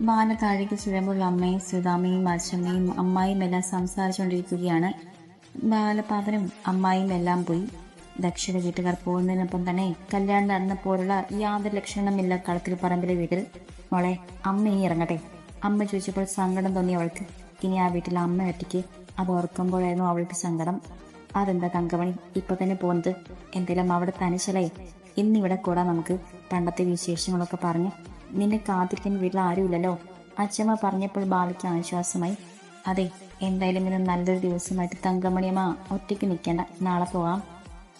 ബാല താഴേക്ക് ചെല്ലുമ്പോൾ അമ്മയും സുധാമയും അച്ഛമ്മയും അമ്മായും എല്ലാം സംസാരിച്ചുകൊണ്ടിരിക്കുകയാണ്. ബാലപാതനും അമ്മായും എല്ലാം പോയി ദക്ഷിണ വീട്ടുകാർ പോകുന്നതിനൊപ്പം തന്നെ കല്യാണം നടന്നപ്പോലുള്ള യാതൊരു ലക്ഷണമില്ല കളത്തിൽ പറമ്പിലെ വീട്ടിൽ മോളെ അമ്മ ഇറങ്ങട്ടെ. അമ്മ ചോദിച്ചപ്പോൾ സങ്കടം തോന്നി അവൾക്ക്. ഇനി ആ വീട്ടിൽ അമ്മ ഒറ്റയ്ക്ക്. അത് ഓർക്കുമ്പോഴായിരുന്നു അവൾക്ക് സങ്കടം. അതെന്താ തങ്കമണി ഇപ്പൊ തന്നെ പോകുന്നത്? എന്തെങ്കിലും അവിടെ തനിച്ചലേ ഇന്നിവിടെ കൂടാ നമുക്ക്. പണ്ടത്തെ വിശേഷങ്ങളൊക്കെ പറഞ്ഞ് നിന്നെ കാത്തിരിക്കാൻ വീട്ടിൽ ആരുമില്ലല്ലോ? അച്ഛമ്മ പറഞ്ഞപ്പോൾ ബാലയ്ക്ക് ആശ്വാസമായി. അതെ എന്തായാലും ഇന്ന് നല്ലൊരു ദിവസമായിട്ട് തങ്കമണിയമ്മ ഒറ്റയ്ക്ക് നിൽക്കേണ്ട. നാളെ പോവാം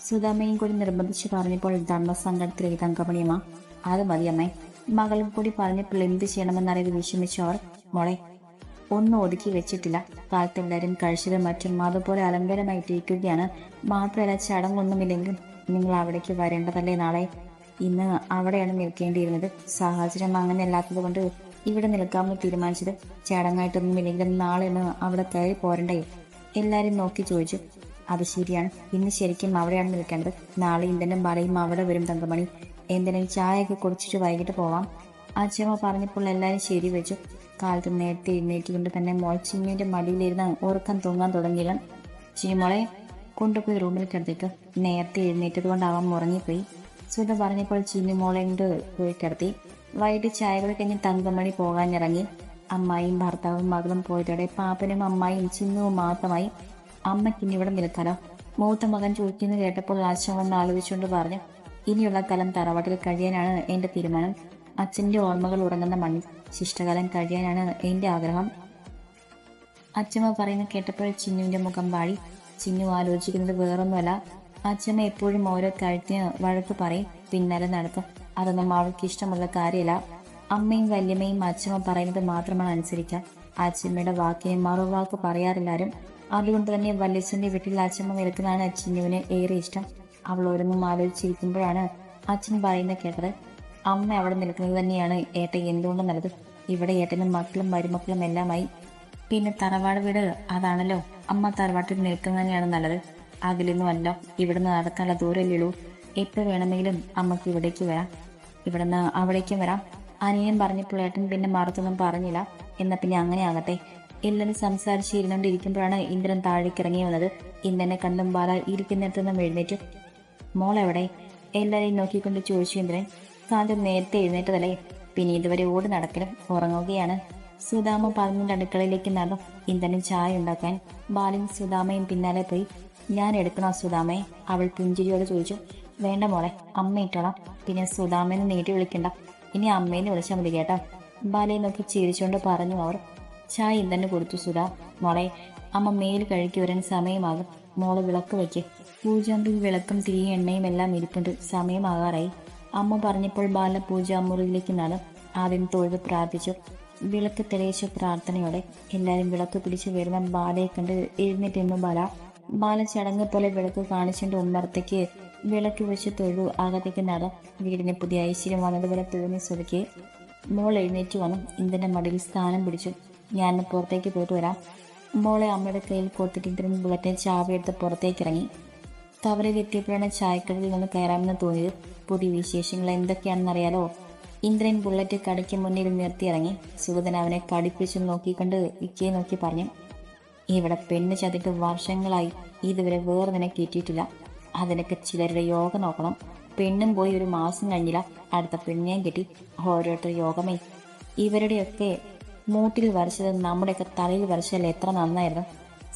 സുധാമയും കൂടി നിർബന്ധിച്ച് പറഞ്ഞപ്പോൾ ധർമ്മസങ്കടത്തിലേക്ക് തങ്കമണിയമ്മ അത് മതി അമ്മേ. മകളും കൂടി പറഞ്ഞപ്പോൾ എന്ത് ചെയ്യണമെന്നറിയത് വിഷമിച്ചു അവർ മോളെ ഒന്നും ഒതുക്കി വെച്ചിട്ടില്ല. കാലത്ത് എല്ലാവരും കഴിച്ചതും മറ്റും അതുപോലെ അലങ്കാരമായിട്ടിരിക്കുകയാണ് മാത്രമല്ല ചടങ്ങൊന്നുമില്ലെങ്കിൽ നിങ്ങൾ അവിടേക്ക് വരേണ്ടതല്ലേ നാളെ? ഇന്ന് അവിടെയാണ് നിൽക്കേണ്ടിയിരുന്നത്. സാഹചര്യം അങ്ങനെ അല്ലാത്തത് കൊണ്ട് ഇവിടെ നിൽക്കാമെന്ന് തീരുമാനിച്ചത് ചടങ്ങായിട്ടൊന്നുമില്ലെങ്കിലും നാളെ ഒന്ന് അവിടെ കയറി പോരണ്ടേ? എല്ലാവരും നോക്കി ചോദിച്ചു. അത് ശരിയാണ്. ഇന്ന് ശരിക്കും അവിടെയാണ് നിൽക്കേണ്ടത്. നാളെ ഇന്ദ്രനും ബാലയും അവിടെ വരും തങ്കമണി. എന്തിനും ചായയൊക്കെ കുടിച്ചിട്ട് വൈകിട്ട് പോവാം. അച്ഛമ്മ പറഞ്ഞപ്പോൾ എല്ലാവരും ശരി വെച്ചു. കാലത്ത് നേരത്തെ എഴുന്നേറ്റുകൊണ്ട് തന്നെ മോൾ ചിമ്മിന്റെ മടിയിലിരുന്ന് ഉറക്കം തൂങ്ങാൻ തുടങ്ങിയില്ല. ചിനിമോളെ കൊണ്ടുപോയി റൂമിൽ കിടത്തിട്ട് നേരത്തെ എഴുന്നേറ്റത് കൊണ്ടാവാൻ ഉറങ്ങിപ്പോയി. സുധ പറഞ്ഞപ്പോൾ ചിന്നിമോളെ പോയി കിടത്തി. വൈകിട്ട് ചായകൾ കഴിഞ്ഞ് തങ്കമണി പോകാനിറങ്ങി. അമ്മായിയും ഭർത്താവും മകളും പോയതോടെ പാപ്പനും അമ്മായിയും ചിന്നുവും മാത്രമായി അമ്മയ്ക്ക് ഇനി ഇവിടെ നിൽക്കാനോ? മൂത്ത മകൻ ചോദിക്കുന്നു കേട്ടപ്പോൾ അച്ഛൻ വന്ന് ആലോചിച്ചുകൊണ്ട് പറഞ്ഞു ഇനിയുള്ള കാലം തറവാട്ടിൽ കഴിയാനാണ് എന്റെ തീരുമാനം. അച്ഛന്റെ ഓർമ്മകൾ ഉറങ്ങുന്ന മണ്ണിൽ ശിഷ്ടകാലം കഴിയാനാണ് എന്റെ ആഗ്രഹം. അച്ഛമ്മ പറയുന്നത് കേട്ടപ്പോൾ ചിന്നുവിന്റെ മുഖം വാഴി ചിന്നു ആലോചിക്കുന്നത് വേറൊന്നുമല്ല അച്ഛമ്മ എപ്പോഴും ഓരോ കാര്യത്തിന് വഴക്ക് പറയും പിന്നാലെ നടത്തും അതൊന്നും അവൾക്ക് ഇഷ്ടമുള്ള കാര്യമില്ല. അമ്മയും വല്യമ്മയും അച്ഛമ്മ പറയുന്നത് മാത്രമാണ് അനുസരിക്കുക. അച്ഛമ്മയുടെ വാക്കിനെ മറുവാക്ക് പറയാറില്ലാരും അതുകൊണ്ട് തന്നെ വല്യച്ഛന്റെ വീട്ടിൽ അച്ഛമ്മ നിൽക്കുന്നതാണ് അച്ഛനുവിന് ഏറെ ഇഷ്ടം. അവൾ ഓരോന്നും ആലോചിച്ചിരിക്കുമ്പോഴാണ് അച്ഛൻ പറയുന്ന കേട്ടത്. അമ്മ അവിടെ നിൽക്കുന്നത് തന്നെയാണ് ഏട്ട എന്തുകൊണ്ട് നല്ലത്? ഇവിടെ ഏട്ടനും മക്കളും മരുമക്കളും എല്ലാമായി. പിന്നെ തറവാട് വീട് അതാണല്ലോ. അമ്മ തറവാട്ടിൽ നിൽക്കുന്നത് തന്നെയാണ് നല്ലത്. അകലൊന്നുമല്ല ഇവിടുന്ന് നടക്കാനുള്ള ദൂരമല്ലേ ഉള്ളൂ എപ്പോൾ വേണമെങ്കിലും അമ്മയ്ക്ക് ഇവിടേക്ക് വരാം. ഇവിടുന്ന് അവിടേക്കും വരാം. അനിയൻ പറഞ്ഞപ്പോൾ ഏട്ടൻ പിന്നെ മറുത്തൊന്നും പറഞ്ഞില്ല. എന്നാൽ പിന്നെ അങ്ങനെ ആകട്ടെ. എല്ലാവരും സംസാരിച്ചിരുന്നോണ്ടിരിക്കുമ്പോഴാണ് ഇന്ദ്രൻ താഴേക്ക് ഇറങ്ങി വന്നത്. ഇന്ദ്രനെ കണ്ടും ബാല ഇരിക്കുന്നിടത്തു നിന്നും എഴുന്നേറ്റു. മോളെവിടെ? എല്ലാരെയും നോക്കിക്കൊണ്ട് ചോദിച്ചു ഇന്ദ്രൻ. കാന്തം നേരത്തെ എഴുന്നേറ്റതല്ലേ? പിന്നെ ഇതുവരെ ഓടി നടക്കലും ഉറങ്ങുകയാണ്. സുധാമ പറഞ്ഞിട്ട് അടുക്കളയിലേക്ക് നടന്നു. ഇന്ദ്രനും ചായ ഉണ്ടാക്കാൻ. ബാലൻ സുധാമയും പിന്നാലെ പോയി. ഞാൻ എടുക്കണോ സുധാമയെ അവൾ പുഞ്ചിരിയോട് ചോദിച്ചു. വേണ്ട മോളെ അമ്മ ഇട്ടോളാം. പിന്നെ സുധാമേനെ നീട്ടി വിളിക്കണ്ട. ഇനി അമ്മേനെ വിളിച്ചാൽ മതി കേട്ടോ. ബാലയെ നോക്കി ചിരിച്ചുകൊണ്ട് പറഞ്ഞു അവർ. ചായ ഇന്നെ കൊടുത്തു സുധാ. മോളെ അമ്മ മേൽ കഴുകി വരാൻ സമയമാകും. മോൾ വിളക്ക് വയ്ക്ക്. പൂജാമ്പിൽ വിളക്കും തീയും എണ്ണയും എല്ലാം ഇരിപ്പുണ്ട്. സമയമാകാറായി. അമ്മ പറഞ്ഞപ്പോൾ ബാല പൂജാമുറിയിലേക്ക് നടന്നു. ആദ്യം തൊഴുത് പ്രാർത്ഥിച്ചു. വിളക്ക് തെളിയിച്ച പ്രാർത്ഥനയോടെ എല്ലാവരും വിളക്ക് പിടിച്ചു വരുന്ന ബാലയെ കണ്ട് എഴുന്നേറ്റ് ബാല. ബാല ചടങ്ങ് പോലെ വിളക്ക് കാണിച്ചിട്ട് ഉമ്മർത്തേക്ക് വിളക്ക് വെച്ച് തൊഴു. അകത്തേക്ക് നട. വീടിന് പുതിയ ഐശ്വര്യം വന്നതുപോലെ തോന്നി സ്വതയ്ക്ക് മോൾ എഴുന്നേറ്റ് വന്നു. ഇന്ദ്രന്റെ മടിയിൽ സ്ഥാനം പിടിച്ചു. ഞാൻ പുറത്തേക്ക് പോയിട്ട് വരാം. മോളെ അമ്മയുടെ കയ്യിൽ കൊടുത്തിട്ട് ഇന്ദ്രൻ ബുള്ളറ്റിന് ചാവിയെടുത്ത് പുറത്തേക്ക് ഇറങ്ങി. കവറിൽ എത്തിയപ്പോഴാണ് ചായക്കടയിൽ നിന്ന് കയറാമെന്ന് തോന്നിയത്. പുതിയ വിശേഷങ്ങൾ എന്തൊക്കെയാണെന്നറിയാലോ? ഇന്ദ്രൻ ബുള്ളറ്റ് കടയ്ക്ക് മുന്നിൽ നിർത്തിയിറങ്ങി സുഗതൻ അവനെ കടിപ്പിച്ചു നോക്കിക്കൊണ്ട് ഇക്കയെ നോക്കി പറഞ്ഞു. ഇവിടെ പെണ്ണ് ചതിട്ട് വർഷങ്ങളായി ഇതുവരെ വേറെ തന്നെ കിട്ടിയിട്ടില്ല അതിനൊക്കെ ചിലരുടെ യോഗ നോക്കണം. പെണ്ണും പോയി ഒരു മാസം കഴിഞ്ഞില്ല. അടുത്ത പെണ്ണിനെയും കിട്ടി ഓരോരുത്തർ യോഗമേ. ഇവരുടെയൊക്കെ മൂട്ടിൽ വരച്ചത് നമ്മുടെയൊക്കെ തലയിൽ വരച്ചാൽ എത്ര നന്നായിരുന്നു.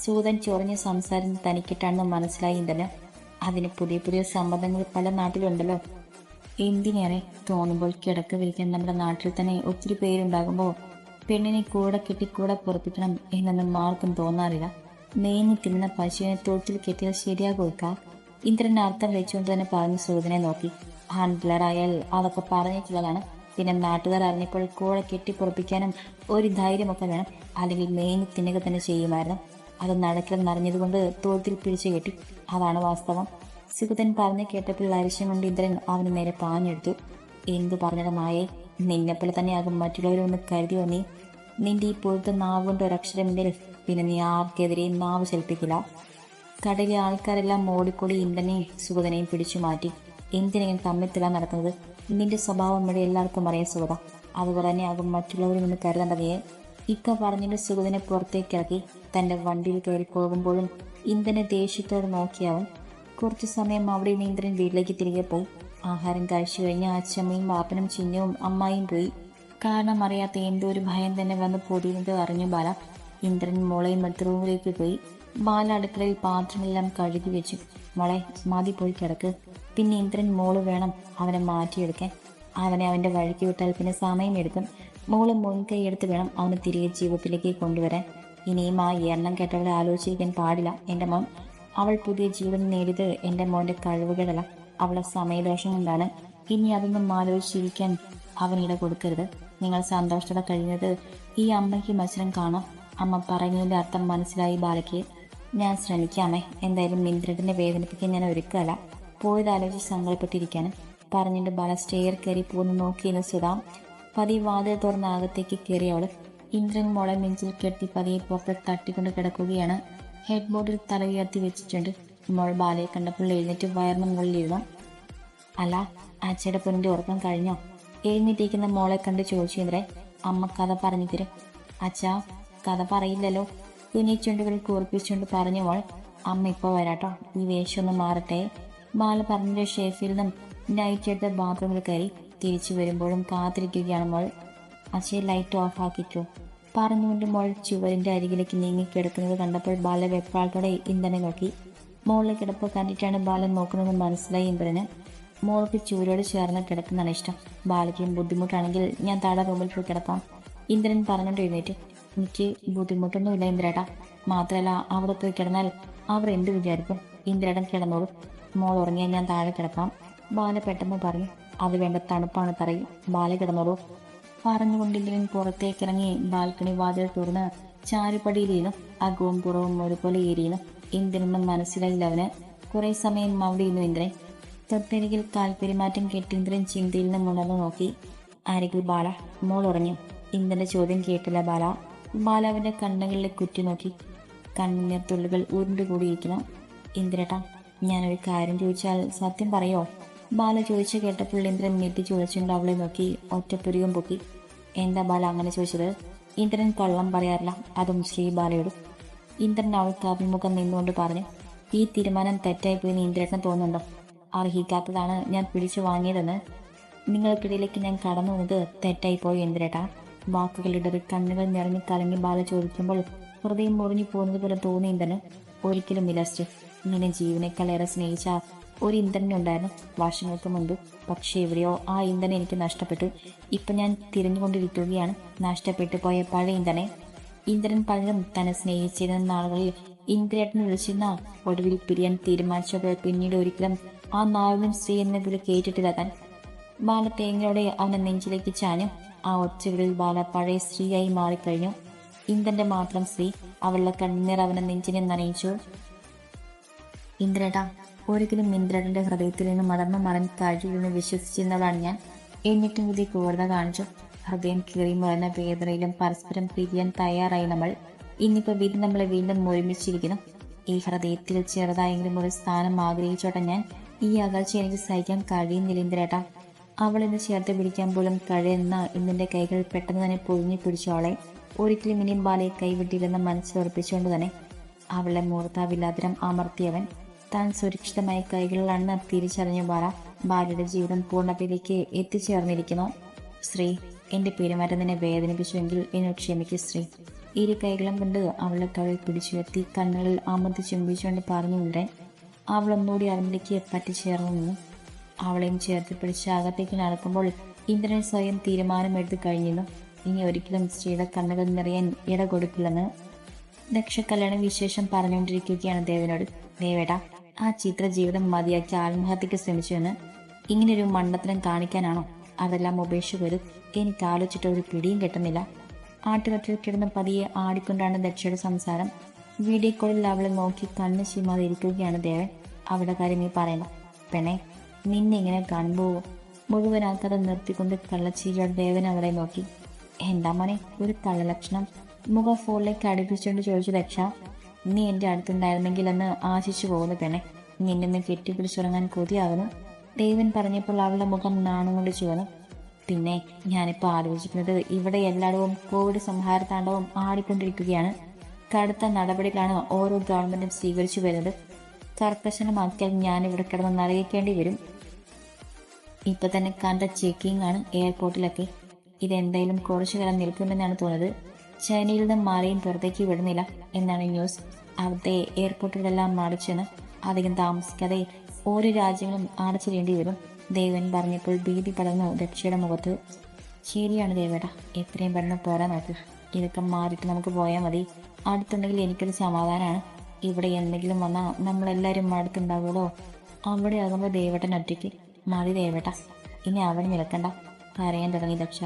സൂതൻ ചൊറിഞ്ഞ സംസാരം തനിക്കിട്ടാണെന്ന് മനസ്സിലായി ഇന്ദ്രന്. അതിന് പുതിയ പുതിയ സമ്മതങ്ങൾ പല നാട്ടിലുണ്ടല്ലോ. എന്തിനേറെ തോന്നുമ്പോൾ കിടക്ക് വിൽക്കാൻ നമ്മുടെ നാട്ടിൽ തന്നെ ഒത്തിരി പേരുണ്ടാകുമ്പോൾ പെണ്ണിനെ കൂടെ കെട്ടി കൂടെ പുറപ്പിക്കണം എന്നൊന്നും ആർക്കും തോന്നാറില്ല. മേഞ്ഞു തിന്ന പശുവിനെ തൊട്ടിൽ കെട്ടിയാൽ ശരിയാകുക ഇന്ദ്രൻ അർത്ഥം വെച്ചുകൊണ്ട് തന്നെ പറഞ്ഞു സൂതനെ നോക്കി. ഹാൻഡ്ലറായാൽ അതൊക്കെ പറഞ്ഞിട്ടുള്ളതാണ്. പിന്നെ നാട്ടുകാർ അറിഞ്ഞപ്പോൾ കൂടെ കെട്ടിപ്പുറപ്പിക്കാനും ഒരു ധൈര്യമൊക്കെ വേണം. അല്ലെങ്കിൽ മേഞ്ഞു തിന്നുക തന്നെ ചെയ്യുമായിരുന്നു. അത് നടക്കില്ലെന്നറിഞ്ഞതുകൊണ്ട് തോട്ടിൽ പിടിച്ചു കെട്ടി. അതാണ് വാസ്തവം. സുഗതൻ പറഞ്ഞു കേട്ടപ്പോൾ അരിശം കൊണ്ട് ഇന്ദ്രൻ അവന് നേരെ പാഞ്ഞെടുത്തു. എന്തു പറഞ്ഞിടമായേ നിന്നെപ്പോലെ തന്നെയാകും മറ്റുള്ളവരൊന്ന് കരുതി നീ നിന്റെ ഈ പുറത്ത് നാവ് കൊണ്ട് ഒരക്ഷരമില്ലിൽ പിന്നെ നീ ആർക്കെതിരെയും നാവ് ചലിപ്പിക്കില്ല. കടയിലെ ആൾക്കാരെല്ലാം ഓടിക്കൂടി ഇന്ദ്രനെയും സുഗതനെയും പിടിച്ചു മാറ്റി. എന്തിനെങ്കിലും തമ്മിത്തില നടക്കുന്നത്? നിന്റെ സ്വഭാവം ഇവിടെ എല്ലാവർക്കും അറിയാം സുഗത. അതുപോലെ തന്നെ ആകും മറ്റുള്ളവരും ഇന്ന് കരുതേണ്ടതേ ഇക്ക പറഞ്ഞിട്ട് സുഗതനെ പുറത്തേക്ക് ഇറക്കി. തന്റെ വണ്ടിയിൽ കയറി പോകുമ്പോഴും ഇന്ദ്രനെ ദേഷ്യത്തോട് നോക്കിയാവും കുറച്ചു സമയം അവിടെ നിന്ന് ഇന്ദ്രൻ വീട്ടിലേക്ക് തിരികെ പോയി. ആഹാരം കഴിച്ചു കഴിഞ്ഞ് അച്ഛമ്മയും പാപ്പനും ചിഹ്നവും അമ്മായും പോയി. കാരണം അറിയാത്ത എന്തോ ഒരു ഭയം തന്നെ വന്ന് പൊതിയുന്നത് അറിഞ്ഞു ബാല ഇന്ദ്രൻ മോളെ എടുത്ത് പോയി. ബാല അടുക്കളയിൽ പാത്രമെല്ലാം കഴുകി വെച്ചു. മോളെ മതി പോയി കിടക്ക്. പിന്നെ ഇന്ദ്രൻ മോൾ വേണം അവനെ മാറ്റിയെടുക്കാൻ. അവനെ അവന്റെ വഴിക്ക് വിട്ടാൽ പിന്നെ സമയമെടുക്കും. മോൾ മുൻകൈ എടുത്ത് വേണം അവനെ തിരികെ ജീവിതത്തിലേക്ക് കൊണ്ടുവരാൻ. ഇനിയും ആ എണ്ണം കേട്ടവളെ ആലോചിക്കാൻ പാടില്ല എന്റെ മോൻ. അവൾ പുതിയ ജീവിതം നേടിയത് എന്റെ മോന്റെ കഴിവുകളല്ല. അവളെ സമയദോഷം കൊണ്ടാണ്. ഇനി അതൊന്നും ആലോചിച്ചിരിക്കാൻ അവനിട കൊടുക്കരുത്. നിങ്ങൾ സന്തോഷത്തോടെ കഴിഞ്ഞത് ഈ അമ്മയ്ക്ക് മത്സരം കാണാം. അമ്മ പറഞ്ഞതിന്റെ അർത്ഥം മനസ്സിലായി ബാലയ്ക്ക്. ഞാൻ ശ്രമിക്കാമേ. എന്തായാലും മിന്ദ്രട്ടിനെ വേദനിപ്പിക്കാൻ ഞാൻ ഒരുക്കല്ല പോയതാലോചിച്ച് സങ്കടപ്പെട്ടിരിക്കാനും പറഞ്ഞിട്ട് ബാല സ്റ്റെയർ കയറി പോന്ന് നോക്കിയെന്ന് സുധാം. പതിയെ വാതിൽ തുറന്ന് അകത്തേക്ക് കയറി അവൾ ഇന്ദ്രൻ മോളെ നെഞ്ചിൽ കെട്ടി പതിയെ പുറത്ത് തട്ടിക്കൊണ്ട് കിടക്കുകയാണ്. ഹെഡ് ബോർഡിൽ തല ഉയർത്തി വെച്ചിട്ടുണ്ട്. മോൾ ബാലയെ കണ്ടപ്പോൾ എഴുന്നേറ്റ് വയറിന് മുകളിലിരുന്നു. അല്ല അച്ഛയുടെ പൊന്നിന്റെ ഉറക്കം കഴിഞ്ഞോ? എഴുന്നേറ്റിരിക്കുന്ന മോളെ കണ്ട് ചോദിച്ചു ഇന്ദ്രൻ അമ്മ കഥ പറഞ്ഞു തരും. അച്ഛാ കഥ പറയില്ലല്ലോ. കുഞ്ഞി ചുണ്ടുകൾ കൂർപ്പിച്ചുകൊണ്ട് പറഞ്ഞു മോൾ അമ്മ ഇപ്പോൾ വരാട്ടോ. ഈ വേഷം ഒന്ന് മാറട്ടെ. ബാല പറഞ്ഞ ഷേഫിൽ നിന്നും നൈറ്റ് എടുത്ത ബാത്റൂമിൽ കയറി തിരിച്ചു വരുമ്പോഴും കാത്തിരിക്കുകയാണ് മോൾ. അച്ഛയെ ലൈറ്റ് ഓഫ് ആക്കിച്ചു പറഞ്ഞുകൊണ്ട് മോൾ ചുവരിന്റെ അരികിലേക്ക് നീങ്ങി കിടക്കുന്നത് കണ്ടപ്പോൾ ബാല വെപ്രാളത്തോടെ ഇന്ധനം നോക്കി. മോളിലെ കിടപ്പ് കണ്ടിട്ടാണ് ബാലൻ നോക്കുന്നതെന്ന് മനസ്സിലായി ഇന്ദ്രന്. മോൾക്ക് ചൂരോട് ചേർന്ന് കിടക്കുന്നതാണ് ഇഷ്ടം. ബാലയ്ക്കും ബുദ്ധിമുട്ടാണെങ്കിൽ ഞാൻ താഴെ റൂമിൽ പോയി കിടക്കാം. ഇന്ദ്രൻ പറഞ്ഞുകൊണ്ട് എഴുന്നേറ്റ്. എനിക്ക് ബുദ്ധിമുട്ടൊന്നുമില്ല ഇന്ദ്രേട്ട. മാത്രമല്ല അവിടെ പോയി കിടന്നാൽ അവർ എന്ത് വിചാരിക്കും? ഇന്ദ്രേട്ടൻ കിടന്നോളൂ. മോൾ ഉറങ്ങിയാൽ ഞാൻ താഴെ കിടക്കാം. ബാല പെട്ടെന്ന് പറഞ്ഞു അത് വേണ്ട തണുപ്പാണ് പറയും ബാല കിടന്നോളൂ. പറഞ്ഞുകൊണ്ടിങ്ങനെ പുറത്തേക്കിറങ്ങി ബാൽക്കണി വാതിൽ തുറന്ന് ചാരുപടിയിലിരുന്നു അകവും പുറവും ഒരുപോലെ ഏരിയുന്നു. ഇന്ദ്രനൊന്നും മനസ്സിലായില്ല അവന്. കുറെ സമയം അവിടെ ഇന്ദ്രൻ. തൊട്ടരികിൽ കാൽപെരുമാറ്റം കേട്ട് ഇന്ദ്രൻ ചിന്തയിൽ നിന്ന് ഉണർന്നു നോക്കി. അരികിൽ ബാല മോൾ ഉറങ്ങി. ഇന്ദ്രന്റെ ചോദ്യം കേട്ടില്ല ബാല. ബാല അവന്റെ കണ്ണുകളിലെ കുറ്റി നോക്കി. കണ്ണുനീർ തുള്ളികൾ ഉരുണ്ടുകൂടിയിരിക്കണം ഇന്ദ്രേട്ടാ ഞാനൊരു കാര്യം ചോദിച്ചാൽ സത്യം പറയോ? ബാല ചോദിച്ചു കേട്ടപ്പോൾ ഇന്ദ്രൻ ഞെട്ടി ചോദിച്ചുകൊണ്ട് അവളെ നോക്കി ഒറ്റപ്പുരികം പൊക്കി. എന്താ ബാല അങ്ങനെ ചോദിച്ചത്? ഇന്ദ്രൻ കള്ളം പറയാറില്ല. അതും ശ്രീ ബാലയോട്. ഇന്ദ്രൻ അവൾക്ക് അഭിമുഖം നിന്നുകൊണ്ട് പറഞ്ഞു ഈ തീരുമാനം തെറ്റായിപ്പോയി ഇന്ദ്രേട്ടന് തോന്നുന്നുണ്ടോ? അർഹിക്കാത്തതാണ് ഞാൻ പിടിച്ചു വാങ്ങിയതെന്ന്. നിങ്ങൾക്കിടയിലേക്ക് ഞാൻ കടന്നു വന്നത് തെറ്റായിപ്പോയി ഇന്ദ്രേട്ടാ വാക്കുകളിടത് കണ്ണുകൾ നിറഞ്ഞു കലങ്ങി ബാല ചോദിക്കുമ്പോൾ ഹൃദയം മുറിഞ്ഞു പോകുന്നത് പോലെ തോന്നി ഇന്ദ്രന് ഒരിക്കലും ഇലസ്റ്റ് ഇങ്ങനെ ജീവനേക്കാളേറെ സ്നേഹിച്ച ഒരു ഇന്ധനം ഉണ്ടായിരുന്നു വർഷങ്ങൾക്ക് മുൻപ്. പക്ഷേ എവിടെയോ ആ ഇന്ധനം എനിക്ക് നഷ്ടപ്പെട്ടു. ഇപ്പം ഞാൻ തിരഞ്ഞുകൊണ്ടിരിക്കുകയാണ്. നഷ്ടപ്പെട്ടു പോയ പഴയ ഇന്ധനെ ഇന്ദ്രൻ പലരും തന്നെ സ്നേഹിച്ചിരുന്ന നാളുകളിൽ ഇന്ദ്രേട്ടൻ വിളിച്ചിരുന്ന ഒടുവിൽ പിരിയാൻ തീരുമാനിച്ചപ്പോൾ പിന്നീട് ഒരിക്കലും ആ നാവിനും സ്ത്രീ എന്ന വിളി കേട്ടിട്ടില്ല താൻ. ബാല തേങ്ങയോടെ അവനെ നെഞ്ചിലേക്ക് ചാഞ്ഞു. ആ ഒച്ചകളിൽ ബാല പഴയ സ്ത്രീയായി മാറിക്കഴിഞ്ഞു. ഇന്ദ്രന്റെ മാത്രം സ്ത്രീ അവളുടെ കണ്ണീർ അവനെ നെഞ്ചിനെ നനയിച്ചു. ഇന്ദ്രേട്ടാ ഒരിക്കലും ഇന്ദ്രേട്ടന്റെ ഹൃദയത്തിൽ നിന്ന് മടർന്നു മറഞ്ഞ് കഴിയുമെന്ന് വിശ്വസിച്ചിരുന്നതാണ് ഞാൻ. എന്നിട്ടും വിധി ക്രൂരത കാണിച്ചു. ഹൃദയം കീറി മറന്ന വേദനയിലും പരസ്പരം പിരിയാൻ തയ്യാറായി നമ്മൾ. ഇന്നിപ്പോ വിധി നമ്മളെ വീണ്ടും ഒരുമിച്ചിരിക്കുന്നു. ഈ ഹൃദയത്തിൽ ചെറുതായെങ്കിലും ഒരു സ്ഥാനം ആഗ്രഹിച്ചോട്ടെ ഞാൻ. ഈ അകൽച്ച എനിക്ക് സഹിക്കാൻ കഴിയുന്നില്ല ഇന്ദ്രേട്ടാ. അവൾ ഇന്ന് ചേർത്ത് പിടിക്കാൻ പോലും കഴിയുന്ന ഇന്നിന്റെ കൈകൾ പെട്ടെന്ന് തന്നെ പൊഴിഞ്ഞു പിടിച്ചോളെ ഒരിക്കലും ഇനിയും ബാലയെ കൈവിട്ടില്ലെന്ന് മനസ്സിലുറപ്പിച്ചുകൊണ്ട് തന്നെ അവളെ മൂർത്താവില്ലാതിരം അമർത്തിയവൻ. താൻ സുരക്ഷിതമായ കൈകളിലാണെന്ന് തിരിച്ചറിഞ്ഞു ബാല ബാലയുടെ ജീവിതം പൂർണതയിലേക്ക് എത്തിച്ചേർന്നിരിക്കുന്നു. ശ്രീ എന്റെ പെരുമാറ്റം നിന്നെ വേദനിപ്പിച്ചുവെങ്കിൽ എന്നോട് ക്ഷമിക്കൂ ശ്രീ. ഇരു കൈകളും കൊണ്ട് അവളുടെ തൊഴിൽ പിടിച്ചുയർത്തി കണ്ണുകളിൽ അമർത്തി ചുംബിച്ചുകൊണ്ട് പറഞ്ഞു ഒന്നുകൂടി അവനിലേക്ക് പറ്റിച്ചേർന്നു. അവളെയും ചേർത്ത് പിടിച്ച് അകത്തേക്ക് നടക്കുമ്പോൾ ഇന്ദ്രൻ സ്വയം തീരുമാനമെടുത്തു കഴിഞ്ഞിരുന്നു. ഇനി ഒരിക്കലും സ്ത്രീയുടെ കണ്ണുകൾ നിറയാൻ ഇട കൊടുക്കില്ലെന്ന് ദക്ഷ കല്യാണ വിശേഷം പറഞ്ഞുകൊണ്ടിരിക്കുകയാണ് ദേവനോട്. ദേവേട ആ ചിത്ര ജീവിതം മതിയാക്കി ആത്മഹത്യക്ക് ശ്രമിച്ചുവെന്ന് ഇങ്ങനൊരു മണ്ടത്തരം കാണിക്കാനാണോ? അതെല്ലാം ഉപേക്ഷിച്ച് വരും. എനിക്ക് ആലോചിച്ചിട്ട് ഒരു പിടിയും കിട്ടുന്നില്ല. ആട്ടുകട്ടിൽ കിടന്ന് പതിയെ ആടിക്കൊണ്ടാണ് ദക്ഷയുടെ സംസാരം. വീഡിയോ കോളിൽ അവളെ നോക്കി കണ്ണ് ചീമാതെ ഇരിക്കുകയാണ് ദേവൻ. അവിടെ കാര്യം നീ പറയണം. പെണെ നിന്നെ ഇങ്ങനെ കാണുമ്പോൾ ആൾക്കാരെ നിർത്തിക്കൊണ്ട് കള്ളച്ചിരിയോടെ ദേവൻ അവളെ നോക്കി. എന്താ മോനെ ഒരു കള്ളലക്ഷണം? മുഖ ഫോണിലേക്ക് അടുപ്പിച്ചുകൊണ്ട് ചോദിച്ചു രക്ഷ നീ എന്റെ അടുത്തുണ്ടായിരുന്നെങ്കിൽ എന്ന് ആശിച്ചു പോകുന്നു പെണ്ണെ. നിന്നെ കെട്ടിപ്പിടിച്ചുറങ്ങാൻ കൊതിയാകുന്നു ദേവൻ പറഞ്ഞപ്പോൾ അവളുടെ മുഖം നാണം കൊണ്ട് ചുവന്നു. പിന്നെ ഞാനിപ്പോൾ ആലോചിക്കുന്നത് ഇവിടെ എല്ലായിടവും കോവിഡ് സംഹാരതാണ്ടവും ആടിക്കൊണ്ടിരിക്കുകയാണ്. കടുത്ത നടപടികളാണ് ഓരോ ഗവൺമെന്റും സ്വീകരിച്ചു വരുന്നത്. കർക്കശനമാക്കിയാൽ ഞാൻ ഇവിടെ കിടന്ന് നരകിക്കേണ്ടി വരും. ഇപ്പൊ തന്നെ കണ്ട ചെക്കിംഗ് ആണ് എയർപോർട്ടിലൊക്കെ ഇതെന്തായാലും കുറച്ചു കാലം നിൽക്കുമെന്നാണ് തോന്നുന്നത്. ചൈനയിൽ നിന്ന് മാറിയും പുറത്തേക്ക് വിടുന്നില്ല എന്നാണ് ന്യൂസ് അവിടുത്തെ എയർപോർട്ടുകളെല്ലാം അടച്ചെന്ന് അധികം താമസിക്കാതെ ഓരോ രാജ്യങ്ങളും അടച്ചിടേണ്ടി വരും. ദേവൻ പറഞ്ഞപ്പോൾ ഭീതി പടർന്നു ദക്ഷയുടെ മുഖത്ത്. ശരിയാണ് ദേവേട്ട എത്രയും പെട്ടെന്ന് പോരാൻ നോക്ക്. ഇതൊക്കെ മാറിയിട്ട് നമുക്ക് പോയാൽ മതി. അടുത്തുണ്ടെങ്കിൽ എനിക്കൊരു സമാധാനമാണ് ഇവിടെ എന്തെങ്കിലും വന്നാൽ നമ്മളെല്ലാവരും അടുത്തുണ്ടാവുമല്ലോ. അവിടെ ആകുമ്പോൾ ദേവേട്ടൻ ഒറ്റയ്ക്ക്. മതി ദേവേട്ട. ഇനി അവൻ നിൽക്കണ്ട കരയാൻ തുടങ്ങി ദക്ഷ.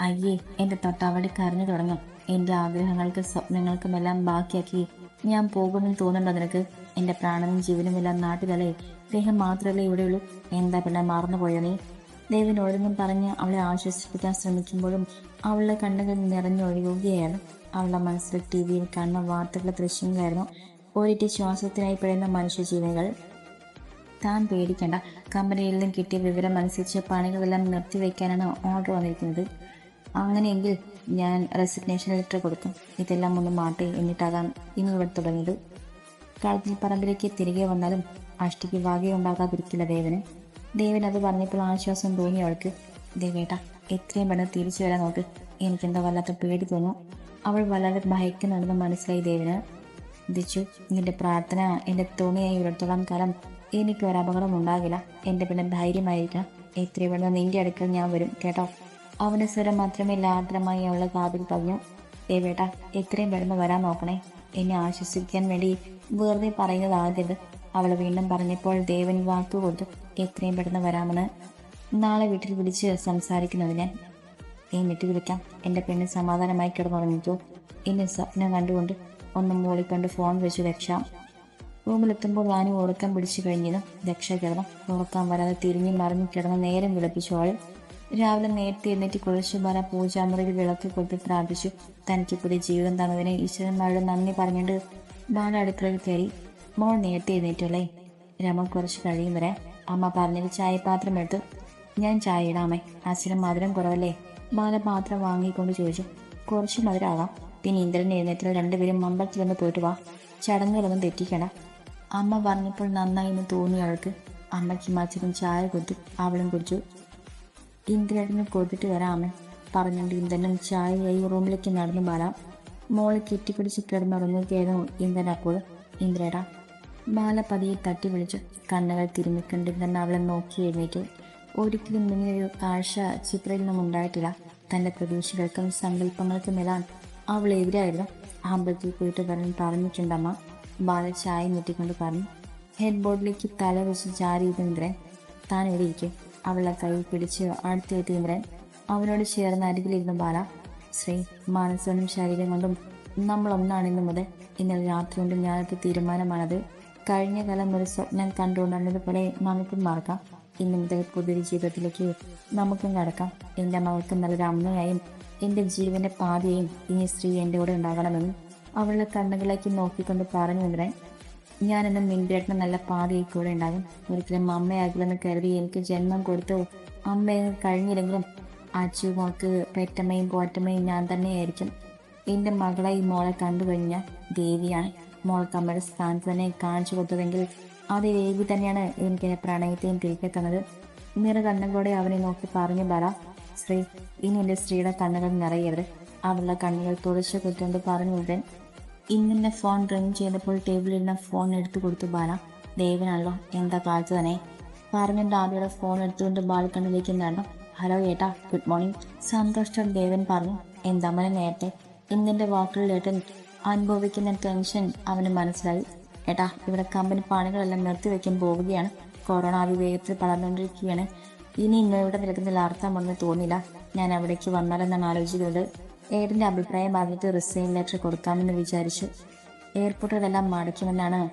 അയ്യേ എന്റെ തൊട്ടവടി കരഞ്ഞു തുടങ്ങും. എന്റെ ആഗ്രഹങ്ങൾക്ക് സ്വപ്നങ്ങൾക്കുമെല്ലാം ബാക്കിയാക്കി ഞാൻ പോകുമെന്ന് തോന്നുന്നുണ്ടോ നിനക്ക്? എന്റെ പ്രാണനും ജീവനും എല്ലാം നാട്ടിലല്ലേ? ദേഹം മാത്രമല്ലേ ഇവിടെയുള്ളൂ. എന്താ പിന്നെ മറന്നുപോയോ നീ? ദേവൻ ഓരോന്നും പറഞ്ഞ് അവളെ ആശ്വസിപ്പിക്കാൻ ശ്രമിക്കുമ്പോഴും അവളുടെ കണ്ണുകൾ നിറഞ്ഞൊഴുകുകയാണ് അവളുടെ മനസ്സിൽ ടി വിയിൽ കാണുന്ന വാർത്തകളുടെ ദൃശ്യങ്ങളായിരുന്നു ഒരിറ്റ് ശ്വാസത്തിനായി പെടുന്ന മനുഷ്യജീവികൾ. താൻ പേടിക്കേണ്ട കമ്പനിയിൽ നിന്നും കിട്ടിയ വിവരം അനുസരിച്ച് പണികളെല്ലാം നിർത്തിവെക്കാനാണ് ഓർഡർ വന്നിരിക്കുന്നത്. അങ്ങനെയെങ്കിൽ ഞാൻ റെസിഗ്നേഷൻ ലെറ്റർ കൊടുക്കും. ഇതെല്ലാം ഒന്ന് മാറ്റി എന്നിട്ടാകാം ഇന്ന് ഇവിടെ തുടങ്ങിയത്. കളത്തിൽ പറമ്പിലേക്ക് തിരികെ വന്നാലും അഷ്ടിക്ക് വകയുണ്ടാകാതിരിക്കില്ല ദേവന്. ദേവൻ അത് പറഞ്ഞപ്പോൾ ആശ്വാസം തോന്നി അവൾക്ക്. ദേവേട്ട എത്രയും പെട്ടെന്ന് തിരിച്ചു വരാൻ നോക്ക്. എനിക്കെന്തോ വല്ലാത്ത പേടി തോന്നും അവൾ വല്ലാതെ ഭയക്കുന്നുണ്ടെന്ന് മനസ്സിലായി ദേവന്. ദിച്ചു നിന്റെ പ്രാർത്ഥന എന്റെ തുണയായി ഉയർത്തോളം. കാലം എനിക്ക് ഒരു അപകടം ഉണ്ടാകില്ല. എന്റെ പിന്നെ ധൈര്യമായിരിക്കണം. എത്രയും പെട്ടെന്ന് നിന്റെ അടുക്കൽ ഞാൻ വരും കേട്ടോ? അവന്റെ സ്വരം മാത്രമേ ലാത്രമായി അവളെ കാതിൽ പറഞ്ഞു ദേവേട്ട എത്രയും പെട്ടെന്ന് വരാൻ നോക്കണേ. എന്നെ ആശ്വസിക്കാൻ വേണ്ടി വെറുതെ പറയുന്നതാകരുത്. അവൾ വീണ്ടും പറഞ്ഞപ്പോൾ ദേവൻ വാക്കു കൊടുത്തു എത്രയും പെട്ടെന്ന് വരാമെന്ന് നാളെ വീട്ടിൽ വിളിച്ച് സംസാരിക്കുന്നത് ഞാൻ. നെറ്റ് വിളിക്കാം. എന്റെ പെണ്ണ് സമാധാനമായി കിടന്നുറങ്ങിക്കോ. എന്നെ സ്വപ്നം കണ്ടുകൊണ്ട് ഒന്ന് കണ്ട് ഫോൺ വെച്ച് രക്ഷ. റൂമിലെത്തുമ്പോൾ ഞാൻ ഉറക്കം പിടിച്ചു കഴിഞ്ഞതും രക്ഷ കിടന്നു. ഉറക്കം വരാതെ തിരിഞ്ഞു മറിഞ്ഞു കിടന്ന് നേരം വിളപ്പിച്ചു അവൾ. രാവിലെ നേരത്തെ എഴുന്നേറ്റ് വര പൂജാമുറിയിൽ വിളക്ക് കൊടുത്ത് പ്രാർത്ഥിച്ചു തനിക്ക് പുതിയ ജീവിതം തന്നതിന് ഈശ്വരന്മാരുടെ നന്ദി പറഞ്ഞിട്ട് ബാല അടുക്കളയിൽ കയറി. മോൾ നേരത്തെ എഴുന്നേറ്റുള്ളേ രമ കുറച്ച് കഴിയും വരെ അമ്മ പറഞ്ഞത് ചായപാത്രം എടുത്ത് ഞാൻ ചായ ഇടാമേ. അച്ഛനും മധുരം കുറവല്ലേ? ബാല പാത്രം വാങ്ങിക്കൊണ്ട് ചോദിച്ചു. കുറച്ച് മധുരമാകാം പിന്നെ ഇന്ദ്രൻ എഴുന്നേറ്റിൽ രണ്ടുപേരും അമ്പലത്തിലൊന്ന് പോയിട്ട് വാ. ചടങ്ങുകളൊന്നും തെറ്റിക്കണ അമ്മ പറഞ്ഞപ്പോൾ നന്നായി എന്ന് തോന്നി അവൾക്ക് അമ്മയ്ക്കും അച്ഛനും ചായ കൊടുത്തു അവളും കുടിച്ചു. ഇന്ദ്രേട്ടന് കൊടുത്തിട്ട് വരാമേ പറഞ്ഞുകൊണ്ട് ഇന്ദ്രനും ചായയായി റൂമിലേക്ക് നടന്നു വരാം മോളെ കെട്ടിപ്പിടിച്ച് കിടന്നുറങ്ങുകയായിരുന്നു ഇന്ദ്രൻ അപ്പോൾ. ഇന്ദ്രേട ബാല പതിയെ തട്ടി വിളിച്ചു കണ്ണുകൾ തിരുമ്മിക്കണ്ടിരുന്ന അവളെ നോക്കി എഴുന്നേറ്റു. ഒരിക്കലും ഇങ്ങനെയൊരു കാഴ്ച ചിത്രയിൽ നിന്നും ഉണ്ടായിട്ടില്ല. തന്റെ പ്രതീക്ഷകൾക്കും സങ്കല്പങ്ങൾക്കുമെല്ലാം അവൾ എതിരായിരുന്നു. അമ്പലത്തിൽ പോയിട്ട് വരാൻ പറഞ്ഞിട്ടുണ്ടമ്മ. ബാല ചായ നീട്ടിക്കൊണ്ട് പറഞ്ഞു ഹെഡ് ബോർഡിലേക്ക് തല വെച്ച് ചാരി ഇന്ദ്രൻ. താൻ ഇവിടെ അവളുടെ കൈ പിടിച്ച് അടുത്തെത്തി ഇന്ദ്രൻ. അവനോട് ചേർന്ന് അരികിലിരുന്നു ബാല. ശ്രീ മനസ്സുകൊണ്ടും ശരീരം കൊണ്ടും നമ്മൾ ഒന്നാണ് മുതൽ. ഇന്നലെ രാത്രി കൊണ്ടും ഞാനൊക്കെ തീരുമാനമാണത്. കഴിഞ്ഞ കാലം ഒരു സ്വപ്നം കണ്ടുകൊണ്ടുള്ളതുപോലെ നമുക്കും മറക്കാം. ഇന്നു മുതൽ പുതിയൊരു ജീവിതത്തിലേക്ക് നമുക്കും കടക്കാം. എന്റെ മകൾക്ക് നല്ലൊരു അമ്മയായും എന്റെ ജീവന്റെ പാതയും ഇനി സ്ത്രീ എന്റെ കൂടെ ഉണ്ടാകണമെന്നും അവളുടെ കണ്ണുകളിലേക്ക് നോക്കിക്കൊണ്ട് പറഞ്ഞു ഇന്ദ്രൻ ഞാനെന്നും മിൻപേട്ടന് നല്ല പാതയിൽ കൂടെ ഉണ്ടാകും. ഒരിക്കലും അമ്മയാകില്ലെന്ന് കരുതി എനിക്ക് ജന്മം കൊടുത്തു. അമ്മയെ കഴിഞ്ഞില്ലെങ്കിലും അച്ചു മോൾക്ക് പെറ്റമ്മയും പോറ്റമ്മയും ഞാൻ തന്നെയായിരിക്കും. എന്റെ മകളെ ഈ മോളെ കണ്ടു കഴിഞ്ഞാൽ ദേവിയാണ്. മോൾക്ക് അമ്മയുടെ സ്ഥാനത്ത് തന്നെ കാണിച്ചു കൊടുത്തതെങ്കിൽ അത് ദേവി തന്നെയാണ് എനിക്ക് എന്നെ പ്രണയത്തെയും തിരികെ തന്നത്. നിറ കണ്ണുകളോടെ അവനെ നോക്കി പറഞ്ഞു ബാല ശ്രീ ഇനി എന്റെ സ്ത്രീയുടെ കണ്ണുകൾ നിറയരുത്. അവളുടെ കണ്ണുകൾ തുടച്ചു കൊടുത്തുകൊണ്ട് പറഞ്ഞു ഉടൻ ഇന്നെ ഫോൺ റിങ് ചെയ്തപ്പോൾ ടേബിളിരുന്ന ഫോൺ എടുത്തു കൊടുത്തു ബാല ദേവനാണല്ലോ എന്താ കാലത്ത് തന്നെ പറഞ്ഞിട്ട് ആദ്യയുടെ ഫോൺ എടുത്തുകൊണ്ട് ബാൽക്കണിലേക്ക് നടന്നു. ഹലോ ഏട്ടാ ഗുഡ് മോർണിംഗ്. സന്തോഷം ദേവൻ പറഞ്ഞു എന്താ മോനെ നേരത്തെ? ഇന്നിന്റെ വാക്കുകളിൽ ഏട്ടൻ അനുഭവിക്കുന്ന ടെൻഷൻ അവന് മനസ്സിലായി. ഏട്ടാ ഇവിടെ കമ്പനി പണികളെല്ലാം നിർത്തിവെക്കാൻ പോവുകയാണ്. കൊറോണ അതിവേഗത്തിൽ പടർന്നുകൊണ്ടിരിക്കുകയാണ്. ഇനി ഇന്ന് ഇവിടെ നിൽക്കുന്നതിൽ അർത്ഥമുണ്ടെന്ന് തോന്നില്ല ഞാൻ അവിടേക്ക് വന്നാലെന്നാണ് ആലോചിക്കുന്നത്. ഏട്ടന്റെ അഭിപ്രായം പറഞ്ഞിട്ട് റിസൈൻ ലെറ്റർ കൊടുക്കാമെന്ന് വിചാരിച്ചു. എയർപോർട്ടുകളെല്ലാം മടക്കുമെന്നാണ്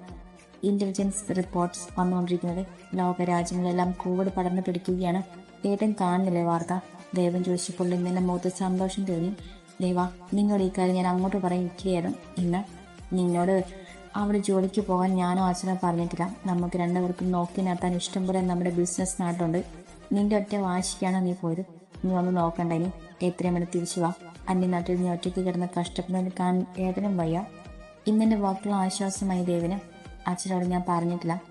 ഇന്റലിജൻസ് റിപ്പോർട്ട്സ് വന്നുകൊണ്ടിരിക്കുന്നത്. ലോകരാജ്യങ്ങളെല്ലാം കോവിഡ് പടർന്നു പിടിക്കുകയാണ്. ഏട്ടൻ കാണുന്നില്ലേ വാർത്ത? ദേവൻ ചോദിച്ചപ്പോൾ ഇന്നലെ മുഖത്ത് സന്തോഷം തോന്നി. ദേവ നിങ്ങൾ ഈ കാര്യം ഞാൻ അങ്ങോട്ട് പറയുകയായിരുന്നു. ഇന്ന് നിന്നോട് അവിടെ ജോലിക്ക് പോകാൻ ഞാനോ അച്ഛനോ പറഞ്ഞിട്ടില്ല. നമുക്ക് രണ്ടുപേർക്കും നോക്കി നടത്താൻ ഇഷ്ടം പോലെ നമ്മുടെ ബിസിനസ് നാട്ടിലുണ്ട്. നിന്റെ ഒറ്റ വാശിക്കാണ് നീ പോയത്. നീ ഒന്ന് നോക്കണ്ട ഇനി? എത്രയും വേണം തിരിച്ചു വാ. അന്യനാട്ടിൽ നീ ഒറ്റയ്ക്ക് കിടന്ന് കഷ്ടപ്പെടുന്നതിന് കാണാൻ ഏട്ടനും വയ്യ. ഇന്നെന്റെ വാക്കുകൾ ആശ്വാസമായി ദേവിന് അച്ഛനോട് ഞാൻ പറഞ്ഞിട്ടില്ല.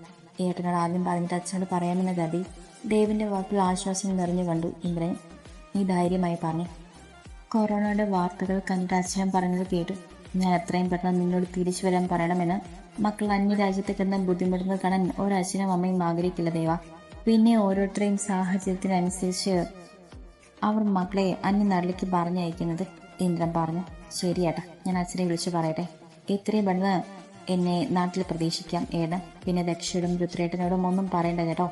ഏട്ടനോട് ആദ്യം പറഞ്ഞിട്ട് അച്ഛനോട് പറയാമെന്ന് കരുതി. ദേവിന്റെ വാക്കുകൾ ആശ്വാസം നിറഞ്ഞു കണ്ടു ഇന്ദ്രൻ. നീ ധൈര്യമായി പറഞ്ഞു. കൊറോണയുടെ വാർത്തകൾ കണ്ടിട്ട് അച്ഛൻ പറഞ്ഞത് കേട്ടു. ഞാൻ എത്രയും പെട്ടെന്ന് നിന്നോട് തിരിച്ചു വരാൻ പറയണമെന്ന്. മക്കൾ അന്യരാജ്യത്തെ കിടന്ന ബുദ്ധിമുട്ടുന്ന കാണാൻ ഒരച്ഛനും അമ്മയും ആഗ്രഹിക്കില്ല ദേവ. പിന്നെ ഓരോരുത്തരെയും സാഹചര്യത്തിനനുസരിച്ച് അവർ മക്കളെ അന്യനാട്ടിലേക്ക് പറഞ്ഞയക്കുന്നത് ഇന്ദ്രൻ പറഞ്ഞു. ശരിയേട്ടാ ഞാൻ അച്ഛനെ വിളിച്ചു പറയട്ടെ. എത്രയും പെട്ടെന്ന് എന്നെ നാട്ടിൽ പ്രതീക്ഷിക്കാം ഏടൻ പിന്നെ ദക്ഷയോടും രുദ്രേട്ടനോടും ഒന്നും പറയണ്ട കേട്ടോ.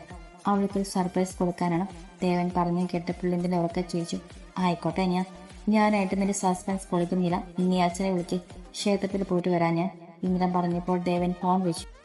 അവൾക്ക് സർപ്രൈസ് കൊടുക്കാനാണ്. ദേവൻ പറഞ്ഞു കേട്ടപ്പോൾ എന്തിനെ ഉറക്കെ ചോദിച്ചു. ആയിക്കോട്ടെ ഞാൻ ഞാനായിട്ട് നിന്റെ സസ്പെൻസ് പൊളിക്കുന്നില്ല. ഇനി അച്ഛനെ വിളിച്ച് ക്ഷേത്രത്തിൽ പോയിട്ട് വരാൻ ഞാൻ. ഇന്ദ്രൻ പറഞ്ഞപ്പോൾ ദേവൻ ഫോൺ വെച്ചു